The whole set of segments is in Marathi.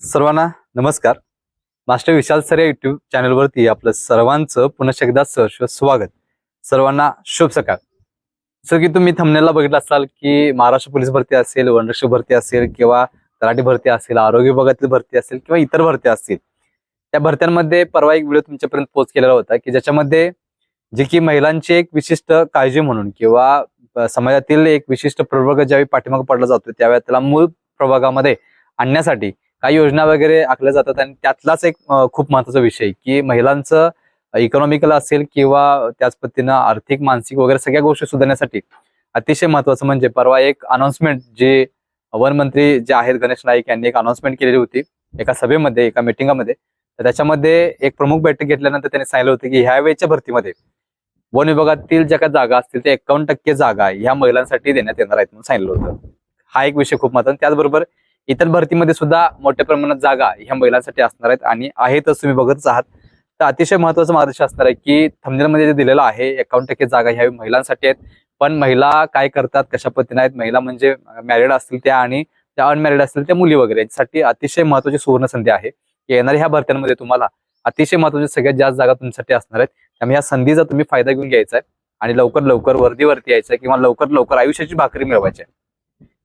सर्वांना नमस्कार. मास्टर विशाल सर या युट्यूब चॅनलवरती आपलं सर्वांचं पुन्हा एकदा सहर्ष स्वागत. सर्वांना शुभ सकाळ. सर की तुम्ही थंबनेलला बघितलं असाल की महाराष्ट्र पोलीस भरती असेल वनरक्षक भरती असेल किंवा तलाठी भरती असेल आरोग्य विभागातील भरती असेल किंवा इतर भरती असतील त्या भरत्यांमध्ये परवा एक व्हिडिओ तुमच्यापर्यंत पोस्ट केलेला होता की ज्याच्यामध्ये जे की महिलांची एक विशिष्ट काळजी म्हणून किंवा समाजातील एक विशिष्ट प्रवर्ग ज्यावेळी पाठीमागे पडला जातो त्यावेळी त्याला मूळ प्रभागामध्ये आणण्यासाठी काही योजना वगैरे आखल्या जातात आणि त्यातलाच एक खूप महत्त्वाचा विषय की महिलांचं इकॉनॉमिकल असेल किंवा त्याच पद्धतीनं आर्थिक मानसिक वगैरे सगळ्या गोष्टी सुधारण्यासाठी अतिशय महत्वाचं म्हणजे परवा एक अनाउन्समेंट जे वन मंत्री जे आहेत गणेश नाईक यांनी एक अनाउन्समेंट केलेली होती एका सभेमध्ये एका मिटिंगामध्ये तर त्याच्यामध्ये एक प्रमुख बैठक घेतल्यानंतर त्यांनी सांगितलं होतं की ह्या वेळच्या भरतीमध्ये वन विभागातील ज्या काही जागा असतील त्या एकावन्न टक्के जागा ह्या महिलांसाठी देण्यात येणार आहेत म्हणून सांगितलं होतं. हा एक विषय खूप महत्त्वाचा त्याचबरोबर इतर भरतीमध्ये सुद्धा मोठ्या प्रमाणात जागा ह्या महिलांसाठी असणार आहेत आणि आहेतच तुम्ही बघतच आहात. तर अतिशय महत्वाचं मार्गदर्शन असणार आहे की थमनेलमध्ये जे दिलेलं आहे एकावन्न टक्के जागा ह्या महिलांसाठी आहेत. पण महिला काय करतात कशा पद्धतीने आहेत? महिला म्हणजे मॅरिड असतील त्या आणि त्या अनमॅरिड असतील त्या मुली वगैरे. याच्यासाठी अतिशय महत्वाची सुवर्ण संधी आहे. की येणाऱ्या ह्या भरत्यांमध्ये तुम्हाला अतिशय महत्त्वाच्या सगळ्यात जास्त जागा तुमच्यासाठी असणार आहेत. त्यामुळे या संधीचा तुम्ही फायदा घेऊन घ्यायचा आहे आणि लवकर लवकर वर्दीवरती यायचं किंवा लवकर लवकर आयुष्याची भाकरी मिळवायची आहे.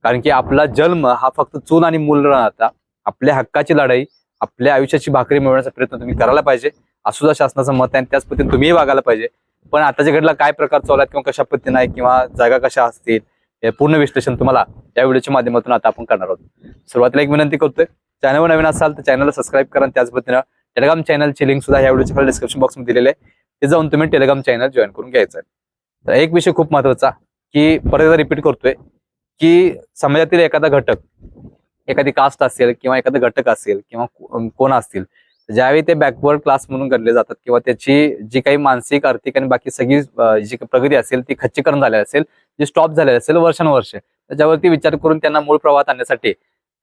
कारण की आपला जन्म हा फक्त चूल आणि मूल न राहता आपल्या हक्काची लढाई आपल्या आयुष्याची भाकरी मिळवण्याचा प्रयत्न तुम्ही करायला पाहिजे. असुद्धा शासनाचं मत आहे आणि त्याच पद्धतीने तुम्हीही वागायला पाहिजे. पण आताच्या घडला काय प्रकार चालू आहेत किंवा कशा पद्धतीने आहे किंवा जागा कशा असतील हे पूर्ण विश्लेषण तुम्हाला या व्हिडिओच्या माध्यमातून आता आपण करणार आहोत. सुरुवातीला एक विनंती करतोय चॅनलवर नवीन असाल तर चॅनलला सबस्क्राईब करा आणि त्याच पद्धतीनं टेलिग्राम चॅनलची लिंक सुद्धा या व्हिडिओच्या खाली डिस्क्रिप्शन बॉक्समध्ये दिलेले आहे. ते जाऊन तुम्ही टेलिग्राम चॅनल जॉईन करून घ्यायचं आहे. तर एक विषय खूप महत्त्वाचा की परत रिपीट करतोय. की समाजातील एखादा घटक एखादी कास्ट असेल किंवा एखादा घटक असेल किंवा कोण असतील ज्यावेळी ते बॅकवर्ड क्लास म्हणून गणले जातात किंवा त्याची जी काही मानसिक आर्थिक आणि बाकी सगळी जी प्रगती असेल ती खच्चीकरण झालेली असेल जी स्टॉप झालेली असेल वर्षानुवर्ष त्याच्यावरती विचार करून त्यांना मूळ प्रवाहात आणण्यासाठी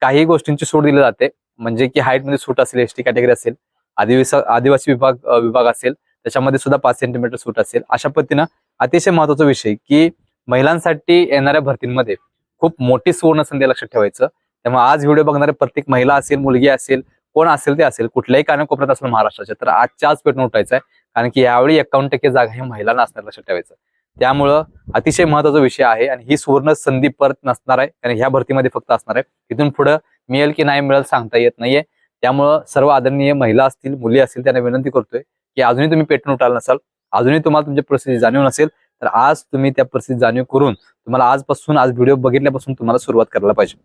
काही गोष्टींची सूट दिली जाते. म्हणजे की हाईटमध्ये सूट असेल एस टी कॅटेगरी असेल आदिवासी आदिवासी विभाग विभाग असेल त्याच्यामध्ये सुद्धा पाच सेंटीमीटर सूट असेल. अशा पद्धतीनं अतिशय महत्त्वाचा विषय की महिलांसाठी येणाऱ्या भरतींमध्ये खूप मोठी सुवर्ण संधी लक्षात ठेवायचं. त्यामुळे आज व्हिडिओ बघणारे प्रत्येक महिला असेल मुलगी असेल कोण असेल ते असेल कुठल्याही कानाकोपऱ्यात असेल महाराष्ट्राच्या तर आजच्या आज पेटून उठायचं आहे कारण की यावेळी एकावन्न टक्के जागा हे महिलांना असणार लक्षात ठेवायचं. त्यामुळं अतिशय महत्त्वाचा विषय आहे आणि ही सुवर्ण संधी परत नसणार आहे. कारण ह्या भरतीमध्ये फक्त असणार आहे. तिथून पुढं मिळेल की नाही मिळेल सांगता येत नाहीये. त्यामुळं सर्व आदरणीय महिला असतील मुली असतील त्यांना विनंती करतोय की अजूनही तुम्ही पेटून उठाल नसाल. अजूनही तुम्हाला तुमच्या परिस्थिती जाणीव नसेल तर आज तुम्ही त्या परिस्थितीत जाणीव करून तुम्हाला आजपासून आज व्हिडिओ बघितल्यापासून तुम्हाला सुरुवात करायला पाहिजे.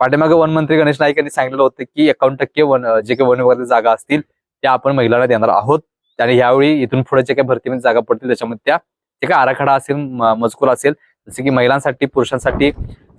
पाठीमागे वन मंत्री गणेश नाईक यांनी सांगितलं होतं की एकावन्न टक्के वन जे काही वन विभागातील जागा असतील त्या आपण महिलांना देणार आहोत. आणि यावेळी इथून पुढे जे काही भरतीमध्ये जागा पडतील त्याच्यामध्ये त्या जे काही आराखडा असेल मजकूर असेल जसे की महिलांसाठी पुरुषांसाठी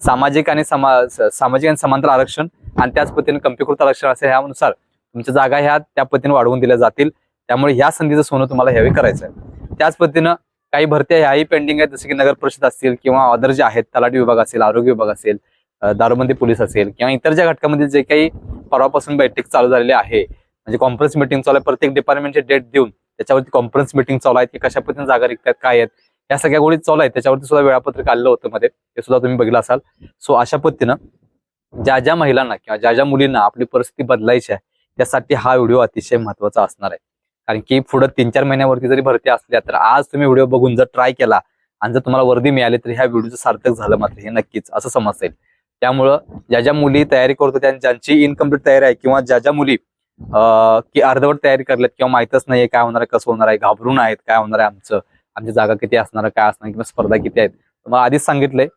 सामाजिक आणि समा सामाजिक आणि समांतर आरक्षण आणि त्याच पद्धतीने कम्प्युकृत आरक्षण असेल ह्यानुसार तुमच्या जागा ह्या त्या पद्धतीने वाढवून दिल्या जातील. त्यामुळे ह्या संधीचं सोनं तुम्हाला ह्यावेळी करायचं आहे त्याच पद्धतीनं काही भरत्या ह्याही पेंडिंग आहेत जसे की नगर परिषद असतील किंवा अदर जे आहेत तलाठी विभाग असेल आरोग्य विभाग असेल दारूबंदी पोलीस असेल किंवा इतर ज्या घटकामध्ये जे काही परवापासून बैठक चालू झालेली आहे म्हणजे कॉन्फरन्स मिटिंग चालू आहे प्रत्येक डिपार्टमेंटचे डेट देऊन त्याच्यावरती कॉन्फरन्स मिटिंग चालू आहेत की कशा पद्धतीने जागा रिक्तात काय आहेत या सगळ्या गोष्टी चालू आहेत. त्याच्यावरती सुद्धा वेळापत्रक आलेलं होतं मध्ये ते सुद्धा तुम्ही बघितलं असाल. सो अशा पद्धतीनं ज्या ज्या महिलांना किंवा ज्या ज्या मुलींना आपली परिस्थिती बदलायची आहे त्यासाठी हा व्हिडिओ अतिशय महत्त्वाचा असणार आहे. कारण की पुढे तीन चार महिन्यावरती जरी भरती असल्या तर आज तुम्ही व्हिडिओ बघून जर ट्राय केला आणि जर तुम्हाला वर्दी मिळाली तर ह्या व्हिडिओचं सार्थक झालं मात्र हे नक्कीच असं समजता त्यामुळं ज्या ज्या मुली तयारी करतो त्या ज्यांची इनकम्प्लीट तयारी आहे किंवा ज्या ज्या मुली की अर्धवट तयारी करल्यात किंवा माहितच नाहीये काय होणार आहे कसं होणार आहे घाबरून आहेत काय होणार आहे आमचं आमची जागा किती असणार काय असणार किंवा स्पर्धा किती आहेत मला आधीच सांगितलंय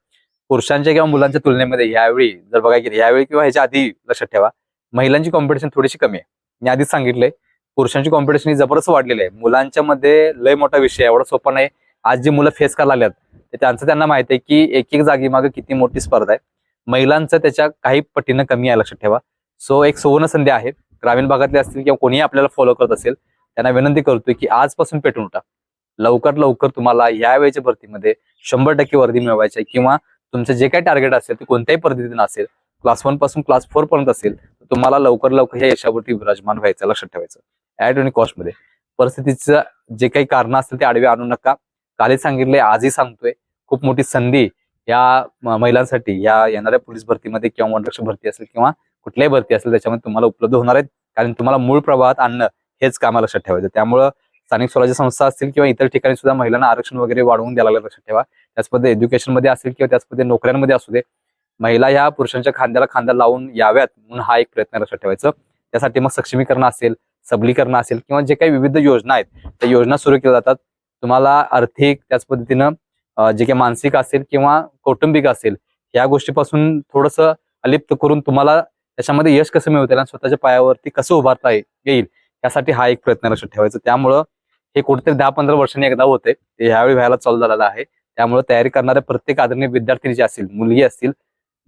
पुरुषांच्या किंवा मुलांच्या तुलनेमध्ये यावेळी जर बघायला गेलं यावेळी किंवा ह्याच्या आधी लक्षात ठेवा महिलांची कॉम्पिटिशन थोडीशी कमी आहे. मी आधीच सांगितलंय पुरुषांची कॉम्पिटिशन ही जबरदस्त वाढलेली आहे. मुलांच्या मध्ये लय मोठा विषय एवढा सोपा नाही. आज जी मुलं फेस करायला लागल्यात ते त्यांचं त्यांना माहिती आहे की एक एक जागी मागे किती मोठी स्पर्धा आहे. महिलांचं त्याच्या काही पटीनं कमी आहे लक्षात ठेवा. सो एक सुवर्ण संधी आहे. ग्रामीण भागातले असतील किंवा कोणीही आपल्याला फॉलो करत असेल त्यांना विनंती करतोय की आजपासून पेटून उठा. लवकर लवकर तुम्हाला या वेळेच्या भरतीमध्ये शंभर टक्के वर्दी मिळवायची आहे किंवा तुमचं जे काही टार्गेट असेल ते कोणत्याही पद्धतीनं असेल क्लास वनपासून क्लास फोर पर्यंत असेल तर तुम्हाला लवकर लवकर या यशावरती विराजमान व्हायचं लक्षात ठेवायचं. ऍड आणि कॉस्टमध्ये. परिस्थितीचं जे काही कारण असतील ते आडवे आणू नका. कालही सांगितले आजही सांगतोय. खूप मोठी संधी या महिलांसाठी या येणाऱ्या पोलीस भरतीमध्ये किंवा वनरक्षक भरती असेल किंवा कुठल्याही भरती असेल त्याच्यामध्ये तुम्हाला उपलब्ध होणार आहेत. कारण तुम्हाला मूळ प्रवाहात आणणं हेच कामा लक्षात ठेवायचं. त्यामुळं स्थानिक स्वराज्य संस्था असतील किंवा इतर ठिकाणी सुद्धा महिलांना आरक्षण वगैरे वाढवून द्यायला लक्षात ठेवा. त्याचमध्ये एज्युकेशनमध्ये असेल किंवा त्याचमध्ये नोकऱ्यांमध्ये असू दे महिला ह्या पुरुषांच्या खांद्याला खांदा लावून याव्यात म्हणून हा एक प्रयत्न लक्षात ठेवायचं. त्यासाठी मग सक्षमीकरण असेल सबलीकरण असेल किंवा जे काही विविध योजना आहेत त्या योजना सुरू केल्या जातात. तुम्हाला आर्थिक त्याच पद्धतीनं जे काही मानसिक असेल किंवा कौटुंबिक असेल या गोष्टीपासून थोडंसं अलिप्त करून तुम्हाला त्याच्यामध्ये यश कसं मिळवता येईल आणि स्वतःच्या पायावरती कसं उभारता येईल यासाठी हा एक प्रयत्न लक्षात ठेवायचा. त्यामुळं हे कुठेतरी दहा पंधरा वर्षांनी एकदा होते ते ह्यावेळी व्हायला चालू झालेलं आहे. त्यामुळे तयारी करणाऱ्या प्रत्येक आदरणीय विद्यार्थी जे असतील मुलगी असतील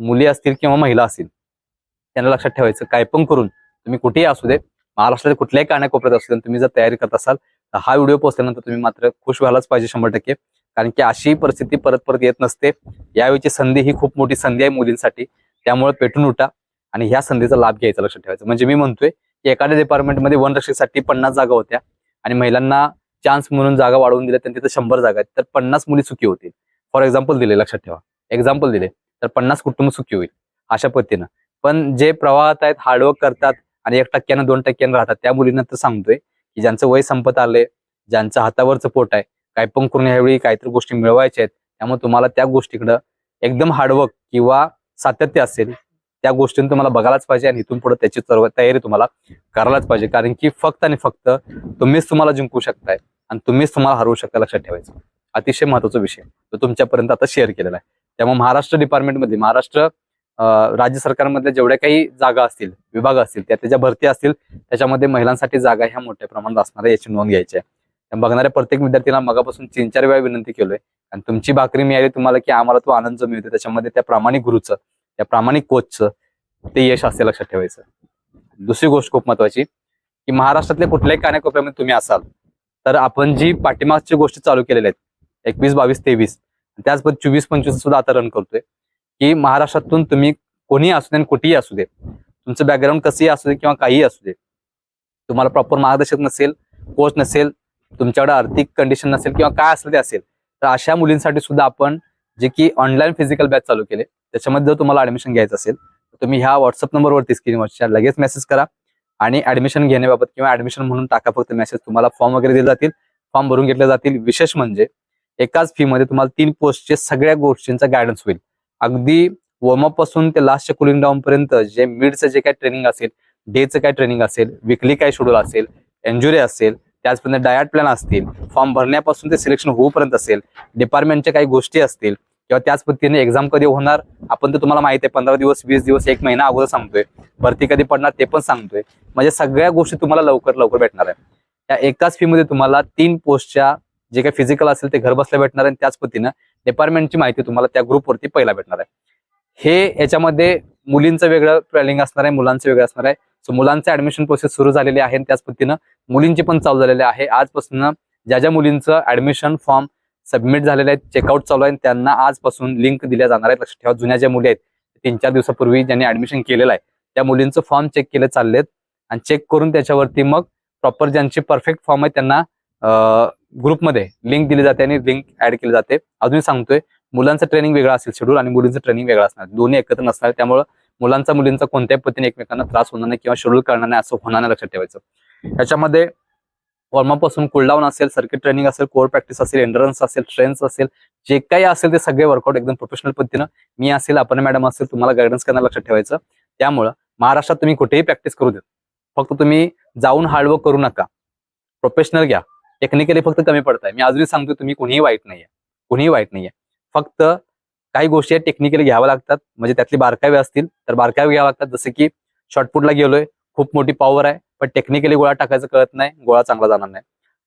मुली असतील किंवा महिला असतील त्यांना लक्षात ठेवायचं. काय पण करून तुम्ही कुठेही असू दे महाराष्ट्राच्या कुठल्याही कानाकोपऱ्यात असू दे तुम्ही जर तयारी करत असाल तर हा व्हिडिओ पोहोचल्यानंतर तुम्ही मात्र खुश व्हायलाच पाहिजे शंभर टक्के. कारण की अशी परिस्थिती परत परत येत नसते. यावेळीची संधी ही खूप मोठी संधी आहे मुलींसाठी. त्यामुळे पेटून उठा आणि ह्या संधीचा लाभ घ्यायचा लक्षात ठेवायचं. म्हणजे मी म्हणतोय की एखाद्या डिपार्टमेंटमध्ये वनरक्षेसाठी पन्नास जागा होत्या आणि महिलांना चान्स म्हणून जागा वाढवून दिल्या त्यांनी तिथं शंभर जागा आहेत तर पन्नास मुली सुखी होतील. फॉर एक्झाम्पल दिले लक्षात ठेवा. एक्झाम्पल दिले तर पन्नास कुटुंब सुखी होईल अशा पद्धतीनं. पण जे प्रवाहात आहेत हार्डवर्क करतात आणि एक टक्क्यानं दोन टक्क्यानं राहतात. त्या मुलींना तर सांगतोय की ज्यांचं वय संपत आलंय ज्यांचं हातावरचं पोट आहे काय पण करून ह्यावेळी काहीतरी गोष्टी मिळवायच्या आहेत. त्यामुळे तुम्हाला त्या गोष्टीकडं एकदम हार्डवर्क किंवा सातत्य असेल त्या गोष्टींना तुम्हाला बघायलाच पाहिजे आणि इथून पुढे त्याची सर्व तयारी तुम्हाला करायलाच पाहिजे. कारण की फक्त आणि फक्त तुम्हीच तुम्हाला जिंकू शकताय आणि तुम्हीच तुम्हाला हरवू शकता लक्षात ठेवायचं. अतिशय महत्त्वाचा विषय तो तुमच्यापर्यंत आता शेअर केलेला आहे. त्यामुळे महाराष्ट्र डिपार्टमेंटमध्ये महाराष्ट्र राज्य सरकारमधल्या जेवढ्या काही जागा असतील विभाग असतील त्या त्याच्या भरती असतील त्याच्यामध्ये महिलांसाठी जागा ह्या मोठ्या प्रमाणात असणार आहे याची नोंद घ्यायची आहे. बघणाऱ्या प्रत्येक विद्यार्थीला मगापासून तीन चार वेळा विनंती केलोय. आणि तुमची भाकरी मिळाली तुम्हाला की आम्हाला तो आनंद जो मिळतो त्याच्यामध्ये त्या प्रामाणिक गुरुचं त्या प्रामाणिक कोचचं ते यश असते लक्षात ठेवायचं. दुसरी गोष्ट खूप महत्वाची की महाराष्ट्रातल्या कुठल्याही कानाकोपऱ्यामध्ये तुम्ही असाल तर आपण जी पाठीमागची गोष्टी चालू केलेल्या आहेत एकवीस बावीस तेवीस त्याच पद्धती चोवीस पंचवीस सुद्धा आता रन करतोय. की महाराष्ट्रातून तुम्ही कोणीही असू दे आणि कुठेही असू दे तुमचं बॅकग्राऊंड कसंही असू दे किंवा काहीही असू दे तुम्हाला प्रॉपर मार्गदर्शक नसेल कोच नसेल तुमच्याकडे आर्थिक कंडिशन नसेल किंवा काय असेल ते असेल तर अशा मुलींसाठी सुद्धा आपण जे की ऑनलाईन फिजिकल बॅच चालू केले त्याच्यामध्ये जर तुम्हाला ऍडमिशन घ्यायचं असेल तर तुम्ही ह्या व्हॉट्सअप नंबरवरती स्क्रीनवरच्या लगेच मेसेज करा आणि ऍडमिशन घेण्याबाबत किंवा ऍडमिशन म्हणून टाका फक्त मेसेज तुम्हाला फॉर्म वगैरे दिले जातील फॉर्म भरून घेतले जातील. विशेष म्हणजे एकाच फी मध्ये तुम्हाला तीन पोस्टचे सगळ्या गोष्टींचा गायडन्स होईल. अगदी वॉर्मअपासून ते लास्टच्या कुलिंग डाऊन पर्यंत जे मिडचं जे काय ट्रेनिंग असेल डेचं काय ट्रेनिंग असेल विकली काय शेड्यूल असेल एन्ज्युरी असेल त्याचप्रमाणे डायट प्लॅन असतील फॉर्म भरण्यापासून ते सिलेक्शन होऊपर्यंत असेल डिपार्टमेंटच्या काही गोष्टी असतील किंवा त्याच पद्धतीने एक्झाम कधी होणार आपण तर तुम्हाला माहिती आहे पंधरा दिवस वीस दिवस एक महिना अगोदर सांगतोय. भरती कधी पडणार ते पण सांगतोय. म्हणजे सगळ्या गोष्टी तुम्हाला लवकर लवकर भेटणार आहे. त्या एकाच फीमध्ये तुम्हाला तीन पोस्टच्या जे काही फिजिकल असेल ते घर बसल्या भेटणार आहे आणि त्याच पद्धतीनं डिपार्टमेंटची माहिती तुम्हाला त्या ग्रुपवरती पहिला भेटणार आहे. हे याच्यामध्ये मुलींचं वेगळं प्लॅनिंग असणार आहे मुलांचं वेगळं असणार आहे. सो मुलांचं ऍडमिशन प्रोसेस सुरू झालेली आहे आणि त्याच पद्धतीनं मुलींची पण चालू झालेली आहे. आजपासून ज्या ज्या मुलींचं ऍडमिशन फॉर्म सबमिट झालेलं आहे चेकआउट चालू आहे त्यांना आजपासून लिंक दिल्या जाणार आहेत. लक्षात ठेवा जुन्या ज्या मुली आहेत तीन चार दिवसापूर्वी ज्यांनी ऍडमिशन केलेलं आहे त्या मुलींचं फॉर्म चेक केले चाललेत. आणि चेक करून त्याच्यावरती मग प्रॉपर ज्यांचे परफेक्ट फॉर्म आहेत त्यांना ग्रुपमध्ये लिंक दिली जाते आणि लिंक ऍड केली जाते. अजूनही सांगतोय मुलांचं ट्रेनिंग वेगळं असेल शेड्यूल आणि मुलींचं ट्रेनिंग वेगळं असणार. दोन्ही एकत्र नसणार त्यामुळे मुलांचा मुलींचा कोणत्याही पद्धतीने एकमेकांना त्रास होणार नाही किंवा शेड्यूल करणार नाही असं होणार नाही लक्षात ठेवायचं. याच्यामध्ये पासून कुलडाऊन असेल सर्किट ट्रेनिंग असेल कोर प्रॅक्टिस असेल एंडरन्स असेल ट्रेन्स असेल जे काही असेल ते सगळे वर्कआउट एकदम प्रोफेशनल पद्धतीनं मी असेल आपण मॅडम असेल तुम्हाला गायडन्स करण्याला लक्षात ठेवायचं. त्यामुळं महाराष्ट्रात तुम्ही कुठेही प्रॅक्टिस करू देत. फक्त तुम्ही जाऊन हार्डवर्क करू नका. प्रोफेशनल घ्या. टेक्निकली फक्त कमी पडताय. मी अजूनही सांगतो तुम्ही कुणीही वाईट नाहीये. कुणीही वाईट नाहीये. फक्त काही गोष्टी टेक्निकली घ्याव्या लागतात. म्हणजे त्यातली बारकावे असतील तर बारकावे घ्याव्या लागतात. जसं की शॉर्टपुटला गेलोय खूप मोठी पॉवर आहे पण टेक्निकली गोळा टाकायचं कळत नाही गोळा चांगला जाणार नाही.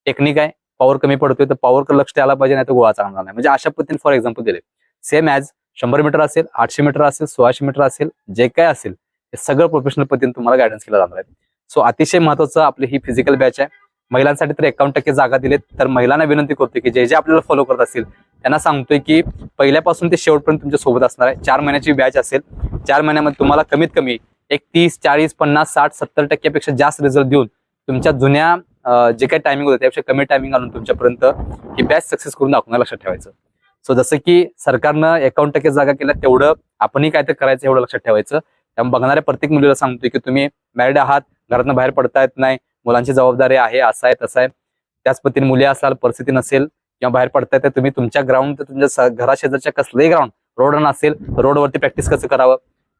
टेक्निक आहे पॉवर कमी पडतोय तर पॉवर लक्ष द्यायला पाहिजे नाही तर गोळा चांगला जाणार नाही. म्हणजे अशा पद्धतीने फॉर एक्झाम्पल दिले सेम ॲज शंभर मीटर असेल आठशे मीटर असेल सोळाशे मीटर असेल जे काय असेल हे सगळं प्रोफेशनल पद्धतीने तुम्हाला गायडन्स केला जाणार आहे. सो अतिशय महत्वाचं आपली ही फिजिकल बॅच आहे. महिलांसाठी तर एकावन्न टक्के जागा दिलेत. तर महिलांना विनंती करतो की जे जे आपल्याला फॉलो करत असतील त्यांना सांगतोय की पहिल्यापासून ते शेवटपर्यंत तुमच्यासोबत असणार आहे. चार महिन्याची बॅच असेल. चार महिन्यामध्ये तुम्हाला कमीत कमी एक तीस चाळीस पन्नास साठ सत्तर टक्क्यापेक्षा जास्त रिझल्ट देऊन तुमच्या जुन्या जे काही टायमिंग होतं त्यापेक्षा कमी टायमिंग आणून तुमच्यापर्यंत ही बॅच सक्सेस करून दाखवणं लक्षात ठेवायचं. सो जसं की सरकारनं एकावन्न टक्के जागा केल्या तेवढं आपणही काय तर करायचं एवढं लक्षात ठेवायचं. त्यामुळे बघणाऱ्या प्रत्येक मुलीला सांगतोय की तुम्ही मॅरिड आहात घरातनं बाहेर पडता येत नाही मुलांची जबाबदारी आहे असं आहे तसं आहे. त्याच पद्धतीने मुली असाल परिस्थिती नसेल किंवा बाहेर पडताय तर तुम्ही तुमच्या ग्राउंड तुमच्या घराशेजारच्या कसलंही ग्राउंड रोड नसेल तर रोडवरती प्रॅक्टिस कसं करावं?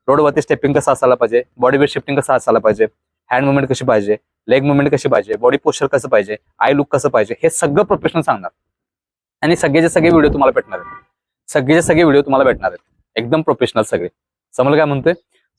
रोडवरती स्टेपिंग कसं असायला पाहिजे? बॉडी वेट शिफ्टिंग कसं असायला पाहिजे? हँड मुवमेंट कशी पाहिजे? लेग मुवमेंट कशी पाहिजे? बॉडी पोस्चर कसं पाहिजे? आय लुक कसं पाहिजे? हे सगळं प्रोफेशनल सांगणार. आणि सगळेचे सगळे व्हिडिओ तुम्हाला भेटणार आहेत. सगळेचे सगळे व्हिडिओ तुम्हाला भेटणार आहेत. एकदम प्रोफेशनल सगळे. समजलं काय म्हणतोय?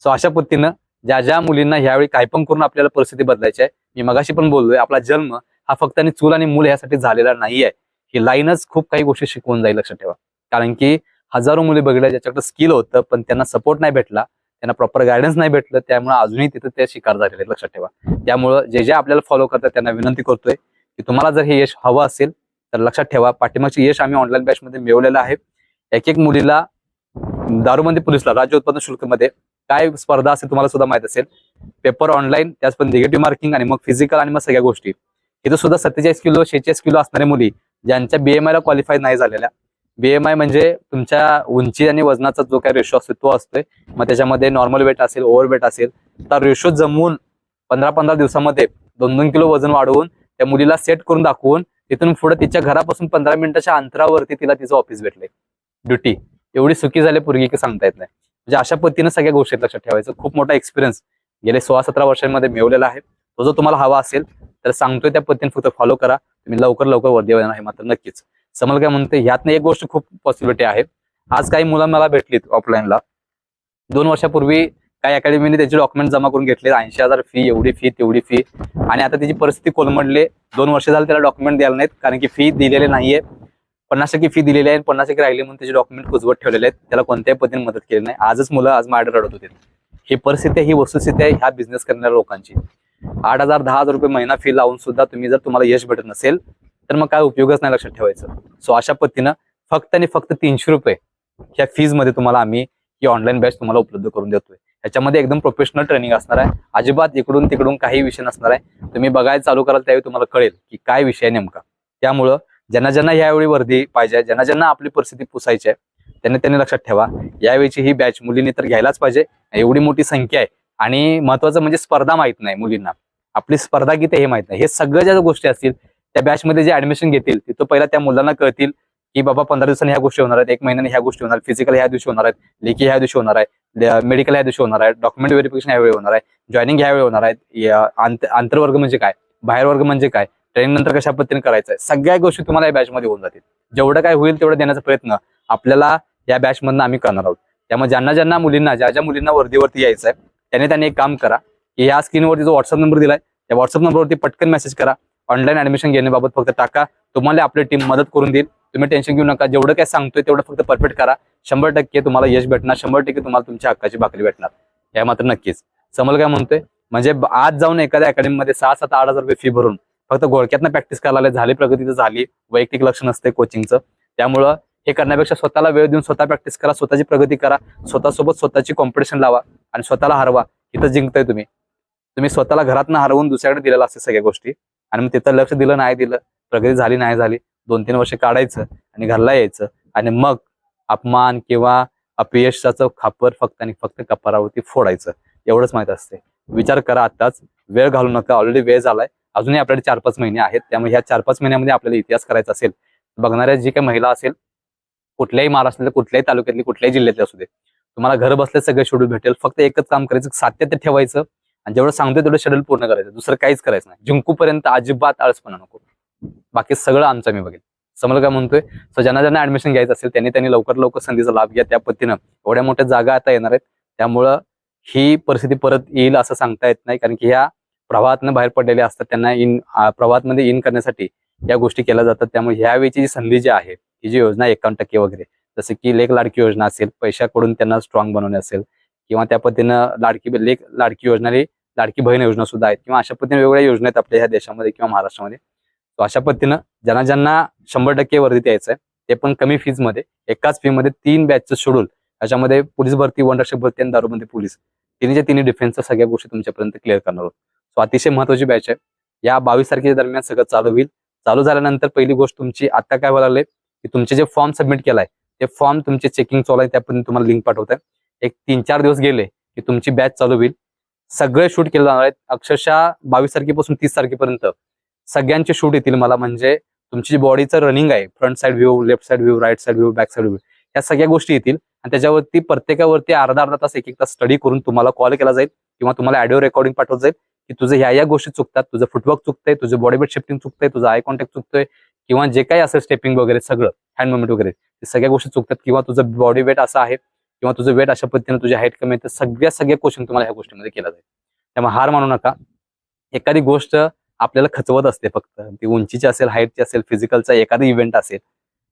सो अशा पद्धतीनं ज्या ज्या मुलींना ह्यावेळी काय पण करून आपल्याला परिस्थिती बदलायची आहे मी मगाशी पण बोललोय आपला जन्म हा फक्त आणि चूल आणि मूल यासाठी झालेला नाहीये. ही लाईनच खूप काही गोष्टी शिकवून जाईल लक्षात ठेवा. कारण की हजारो मुली बघितल्या ज्याच्याकडे स्किल होतं पण त्यांना सपोर्ट नाही भेटला त्यांना प्रॉपर गायडन्स नाही भेटलं त्यामुळे अजूनही तिथं ते शिकार झालेले लक्षात ठेवा. त्यामुळं जे जे आपल्याला फॉलो करतात त्यांना विनंती करतोय की तुम्हाला जर हे यश हवं असेल तर लक्षात ठेवा पाठिंबाचे यश आम्ही ऑनलाईन बॅचमध्ये मिळवलेलं आहे. एक एक मुलीला दारूबंदी पोलिसला राज्य उत्पादन शुल्कमध्ये काय स्पर्धा असेल तुम्हाला सुद्धा माहीत असेल. पेपर ऑनलाईन त्याच पण निगेटिव्ह मार्किंग आणि मग फिजिकल आणि मग सगळ्या गोष्टी. इथं सुद्धा सत्तेचाळीस किलो शेहेचाळीस किलो असणाऱ्या मुली ज्यांच्या बीएमआय ला क्वालिफाय नाही झालेल्या. बीएमआय म्हणजे तुमच्या उंची आणि वजनाचा जो काही रेशो असतो तो असतोय. मग त्याच्यामध्ये नॉर्मल वेट असेल ओव्हर वेट असेल तर रेशो जमवून पंधरा पंधरा दिवसामध्ये दोन दोन किलो वजन वाढवून त्या मुलीला सेट करून दाखवून तिथून पुढे तिच्या घरापासून पंधरा मिनिटाच्या अंतरावरती तिला तिचं ऑफिस भेटले ड्युटी एवढी सुखी झाली पूर्वी की सांगता येत नाही. म्हणजे अशा पद्धतीनं सगळ्या गोष्टी लक्षात ठेवायचं. खूप मोठा एक्सपिरियन्स गेले सोळा सतरा वर्षांमध्ये मिळवलेला आहे. तो जर तुम्हाला हवा असेल तर सांगतोय त्या पद्धतीने फक्त फॉलो करा. तुम्ही लवकर लवकर वर्दी येणार आहे मात्र नक्कीच. समज काय म्हणते ह्यातनं एक गोष्ट खूप पॉसिबिलिटी आहे. आज काही मुलं मला भेटलीत ऑफलाईनला दोन वर्षापूर्वी काही अकॅडमीने त्याचे डॉक्युमेंट जमा करून घेतले. ऐंशी हजार फी एवढी फी तेवढी फी आणि आता त्याची परिस्थिती कोलमडले. दोन वर्ष झाले त्याला डॉक्युमेंट द्यायला नाहीत कारण की फी दिलेली नाहीये. पन्नास टक्के फी दिलेली आहे पन्नास टक्के राहिली म्हणून त्याचे डॉक्युमेंट कुजवत ठेवलेले आहेत. त्याला कोणत्याही पद्धतीने मदत केली नाही. आजच मुलं आज माझ्याकडे रडत होते. ही परिस्थिती आहे ही वस्तुस्थिती आहे ह्या बिझनेस करणाऱ्या लोकांची. आठ हजार दहा हजार रुपये महिना फी लावून सुद्धा तुम्ही जर तुम्हाला यश भेटत नसेल तर मग काय उपयोगच नाही लक्षात ठेवायचं. सो अशा पद्धतीनं फक्त आणि फक्त तीनशे रुपये ह्या फीजमध्ये तुम्हाला आम्ही ही ऑनलाईन बॅच तुम्हाला उपलब्ध करून देतोय. याच्यामध्ये एकदम प्रोफेशनल ट्रेनिंग असणार आहे. अजिबात इकडून तिकडून काही विषय नसणार आहे. तुम्ही बघायला चालू कराल त्यावेळी तुम्हाला कळेल की काय विषय आहे नेमका. त्यामुळं ज्यांना ज्यांना यावेळी वर्दी पाहिजे ज्यांना ज्यांना आपली परिस्थिती पुसायची आहे त्यांनी त्यांनी लक्षात ठेवा. यावेळीची ही बॅच मुलींनी तर घ्यायलाच पाहिजे. एवढी मोठी संख्या आहे. आणि महत्वाचं म्हणजे स्पर्धा माहीत नाही मुलींना. आपली स्पर्धा किती हे माहीत नाही. हे सगळ्या ज्या गोष्टी असतील त्या बॅच मध्ये जे ऍडमिशन घेतील तिथं पहिला त्या मुलांना कळतील की बाबा पंधरा दिवसांनी ह्या गोष्टी होणार आहेत एक महिन्याने ह्या गोष्टी होणार फिजिकल ह्या दिवशी होणार आहेत लेखी ह्या दिवशी होणार आहे मेडिकल ह्या दिवशी होणार आहे डॉक्युमेंट व्हेरिफिकेशन यावेळी होणार आहे जॉईनिंग ह्यावेळी होणार आहे. आंतरवर्ग म्हणजे काय? बाहेर वर्ग म्हणजे काय? ट्रेनिंग नंतर कशा पद्धतीने करायचं आहे सगळ्या गोष्टी तुम्हाला या बॅच मध्ये होऊन जातील. जेवढं काय होईल तेवढं देण्याचा प्रयत्न आपल्याला या बॅच मधून आम्ही करणार आहोत. त्यामुळे ज्यांना ज्यांना मुलींना ज्या ज्या मुलींना वर्दीवरती यायचं आहे त्यांनी त्यांनी एक काम करा की ह्या स्क्रीनवरती जो व्हॉट्सअप नंबर दिलाय त्या व्हॉट्सअप नंबरवरती पटकन मेसेज करा. ऑनलाईन ऍडमिशन घेण्याबाबत फक्त टाका. तुम्हाला आपली टीम मदत करून देईल. तुम्ही टेन्शन घेऊ नका. जेवढं काय सांगतोय तेवढं फक्त परफेक्ट करा. शंभर टक्के तुम्हाला यश भेटणार. शंभर टक्के तुम्हाला तुमच्या हक्काची भाकरी भेटणार. या मात्र नक्कीच. समल काय म्हणतोय? म्हणजे आज जाऊन एखाद्या अकॅडमीमध्ये सहा सात आठ हजार रुपये फी भरून फक्त गोळक्यातनं प्रॅक्टिस करायला झाली प्रगती तर झाली वैयक्तिक लक्ष नसते कोचिंगचं त्यामुळं हे करण्यापेक्षा स्वतःला वेळ देऊन स्वतः प्रॅक्टिस करा स्वतःची प्रगती करा स्वतःसोबत स्वतःची कॉम्पिटिशन लावा आणि स्वतःला हरवा. इथं जिंकताय तुम्ही. तुम्ही स्वतःला घरातनं हरवून दुसऱ्याकडे दिलेला असते सगळ्या गोष्टी. आणि मग तिथं लक्ष दिलं नाही दिलं प्रगती झाली नाही झाली दोन तीन वर्ष काढायचं आणि घरला यायचं. आणि मग अपमान किंवा अपयशाचं खापर फक्त आणि फक्त कपारावरती फोडायचं. एवढंच माहीत असते. विचार करा आताच वेळ घालू नका. ऑलरेडी वेळ झालाय. अजूनही आपल्याकडे चार पाच महिने आहेत. त्यामुळे ह्या चार पाच महिन्यामध्ये आपल्याला इतिहास करायचा असेल बघणाऱ्या जी काही महिला असेल कुठल्याही महाराष्ट्रातल्या कुठल्याही तालुक्यातली कुठल्याही जिल्ह्यातली असू दे तुम्हाला घर बसल्या सगळे शेड्यूल भेटेल. फक्त एकच काम करायचं सातत्य ठेवायचं आणि जेवढं सांगतोय तेवढं शेड्यूल पूर्ण करायचं. दुसरं काहीच करायचं नाही. जिंकूपर्यंत अजिबात आळसपणा नको. बाकी सगळं आमचं मी बघेल. समजलं काय म्हणतोय सो ज्यांना ज्यांना ऍडमिशन घ्यायचं असेल त्यांनी त्यांनी लवकर लवकर संधीचा लाभ घ्या. त्या पद्धतीनं एवढ्या मोठ्या जागा आता येणार आहेत. त्यामुळं ही परिस्थिती परत येईल असं सांगता येत नाही. कारण की ह्या प्रवाहातनं बाहेर पडलेले असतात त्यांना इन प्रवाहातमध्ये इन करण्यासाठी या गोष्टी केल्या जातात. त्यामुळे ह्यावेळीची जी संधी जी आहे ही जी योजना एकावन्न टक्के वगैरे जसं की लेख लाडकी योजना असेल पैशाकडून त्यांना स्ट्रॉंग बनवणे असेल किंवा त्या पद्धतीनं लाडकी लेख लाडकी योजना लाडकी बहीण योजना सुद्धा आहेत किंवा अशा पद्धतीने वेगवेगळ्या योजना आहेत आपल्या ह्या देशामध्ये किंवा महाराष्ट्रामध्ये. तो अशा पद्धतीनं ज्यांना ज्यांना शंभर टक्के वर्धित द्यायचं आहे ते पण कमी फीजमध्ये एकाच फी मध्ये तीन बॅचचं शेड्यूल त्याच्यामध्ये पोलीस भरती वन रक्षक भरती आणि दारूबंदी पोलीस. तिन्हीच्या तिन्ही डिफेन्सच्या सगळ्या गोष्टी तुमच्यापर्यंत क्लिअर करणार आहोत. सो अतिशय महत्वाची बॅच आहे. या बावीस तारखेच्या दरम्यान सगळं चालू होईल. चालू झाल्यानंतर पहिली गोष्ट तुमची आता काय व्हायला लागले? की तुमचे जे फॉर्म सबमिट केलाय ते फॉर्म तुमचे चेकिंग चालू आहे त्यापर्यंत तुम्हाला लिंक पाठवत आहे एक तीन चार दिवस गेले की तुमची बॅच चालू होईल. सगळे शूट केले जाणार आहेत. अक्षरशः बावीस तारखेपासून तीस तारखेपर्यंत सगळ्यांचे शूट येतील मला. म्हणजे तुमची जी बॉडीचं रनिंग आहे front side view left side view right side view back side view या सगळ्या गोष्टी येतील. आणि त्याच्यावरती प्रत्येकावरती अर्धा अर्धा तास एक एक तास स्टडी करून तुम्हाला कॉल केला जाईल किंवा तुम्हाला ऑडिओ रेकॉर्डिंग पाठवत जाईल की तुझं ह्या या गोष्टी चुकतात तुझं फुटवर्क चुकतंय तुझं बॉडी वेट शिफ्टिंग चुकतंय तुझं आय कॉन्टॅक्ट चुकतोय किंवा जे काही असेल स्टेपिंग वगैरे सगळं हँड मुवमेंट वगैरे ते सगळ्या गोष्टी चुकतात किंवा तुझं बॉडी वेट असं आहे किंवा तुझं वेट अशा पद्धतीने तुझ्या हाईट कमी आहे तर सगळ्या सगळ्या क्वेश्चन तुम्हाला ह्या गोष्टीमध्ये केला जाईल. त्यामुळे हार मानू नका. एखादी गोष्ट आपल्याला खचवत असते फक्त. ती उंचीची असेल हाईटची असेल फिजिकलचा एखादा इव्हेंट असेल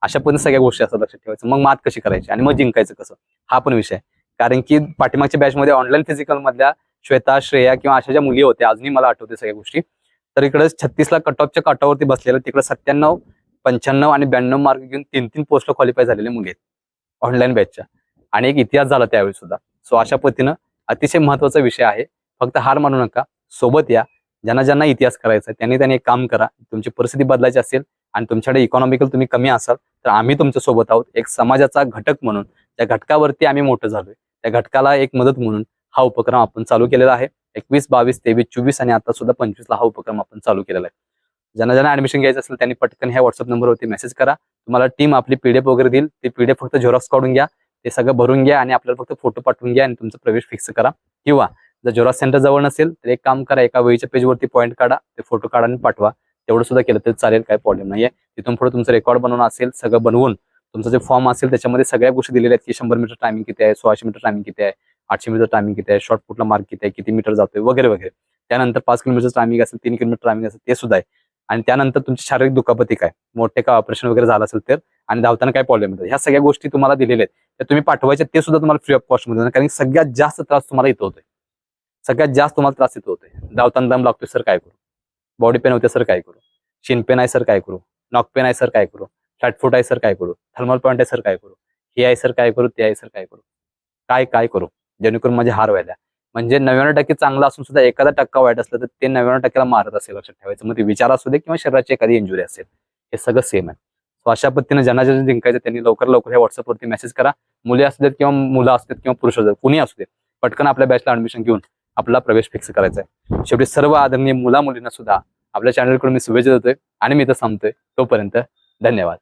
अशा पद्धतीने सगळ्या गोष्टी असतात लक्षात ठेवायचं. मग मात कशी करायची आणि मग जिंकायचं कसं? हा पण विषय कारण की पाठीमागच्या बॅचमध्ये ऑनलाईन फिजिकल मधल्या श्वेता श्रेया किंवा अशा ज्या मुली होत्या अजूनही मला आठवते सगळ्या गोष्टी. तर इकडे छत्तीसला कट ऑफच्या काटावरती बसलेलं तिकडे सत्त्याण्णव पंच्याण्णव आणि ब्याण्णव मार्क घेऊन तीन तीन पोस्ट क्वालिफाय झालेले मुली आहेत. ऑनलाईन बॅचच्या आणि एक इतिहास झाला त्यावेळी सुद्धा. सो अशा पद्धतीनं अतिशय महत्त्वाचा विषय आहे. फक्त हार मानू नका. सोबत या. ज्यांना ज्यांना इतिहास करायचा आहे त्यांनी त्यांनी एक काम करा. तुमची परिस्थिती बदलायची असेल आणि तुमच्याकडे इकॉनॉमिकल तुम्ही कमी असाल तर आम्ही तुमच्यासोबत आहोत एक समाजाचा घटक म्हणून. त्या घटकावरती आम्ही मोठं झालोय. त्या घटकाला एक मदत म्हणून हा उपक्रम आपण चालू केलेला आहे. एकवीस बावीस तेवीस चोवीस आणि आता सुद्धा पंचवीसला हा उपक्रम आपण चालू केलेला आहे. ज्यांना ज्यांना ऍडमिशन घ्यायचं असेल त्यांनी पटकन ह्या व्हॉट्सअप नंबरवरती मेसेज करा. तुम्हाला टीम आपली पीडीएफ वगैरे देईल. ते पीडीएफ फक्त झेरॉक्स काढून घ्या. ते सगळं भरून घ्या आणि आपल्याला फक्त फोटो पाठवून घ्या आणि तुमचा प्रवेश फिक्स करा. किंवा जर झेरॉक्स सेंटर जवळ नसेल तर एक काम करा एका वेळीच्या पेजवरती पॉईंट काढा. ते फोटो काढा आणि पाठवा. तेवढं सुद्धा केलं तरी चालेल काय प्रॉब्लेम नाहीये. तिथून पुढे तुमचं रेकॉर्ड बनवणं असेल सगळं बनवून तुमचं जे फॉर्म असेल त्याच्यामध्ये सगळ्या गोष्टी दिलेल्या आहेत की शंभर मीटर टायमिंग किती आहे सोळाशे मीटर टायमिंग किती आहे आठशे मीटर टायमिंग किती आहे शॉर्ट पुटला मार्क किती आहे किती मीटर जातोय वगैरे वगैरे. त्यानंतर पाच किलोमीटर टायमिंग असेल तीन किलोमीटर टायमिंग असेल ते सुद्धा आहे. आणि त्यानंतर तुमची शारीरिक दुखापती काय? मोठे काय ऑपरेशन वगैरे झालं असेल तर? आणि धावताना काय प्रॉब्लेम येतात ह्या सगळ्या गोष्टी तुम्हाला दिलेल्या आहेत. त्या तुम्ही पाठवायच्या ते सुद्धा तुम्हाला फ्री ऑफ कॉस्टमध्ये कारण सगळ्यात जास्त त्रास तुम्हाला येतो होतोय. सगळ्यात जास्त तुम्हाला त्रास येतो होतोय. धावताना दम लागतोय सर काय करू? बॉडी पेन होते सर काय करू? शिन पेन आहे सर काय करू? नॉक पेन आहे सर काय करू? फ्लॅटफूट आहे सर काय करू? थर्मल पॉईंट आहे सर काय करू? हे आहे सर काय करू? ते आहे सर काय करू? काय काय करू? जेणेकरून माझे हार व्हायला. म्हणजे नव्याण्णव टक्के चांगला असून सुद्धा एखादा टक्का वाईट असलं तर ते नव्याण्णव टक्क्याला मारत असेल लक्षात ठेवायचं. मग ते विचार असू दे किंवा शरीराची एखादी इंजुरी असेल. हे सगळं सेम आहे. सो अशा पद्धतीने ज्यांना ज्यांना जिंकायचं त्यांनी लवकर लवकर ह्या व्हॉट्सअपवरती मेसेज करा. मुली असू देत किंवा मुलं असू देत किंवा पुरुष असतात कुणी असू देत पटकन आपल्या बॅचला ऍडमिशन घेऊन आपला प्रवेश फिक्स करायचा आहे. शेवटी सर्व आदरणीय मुला मुलींना सुद्धा आपल्या चॅनलकडून मी शुभेच्छा देतोय आणि मी इथं थांबतोय तोपर्यंत धन्यवाद.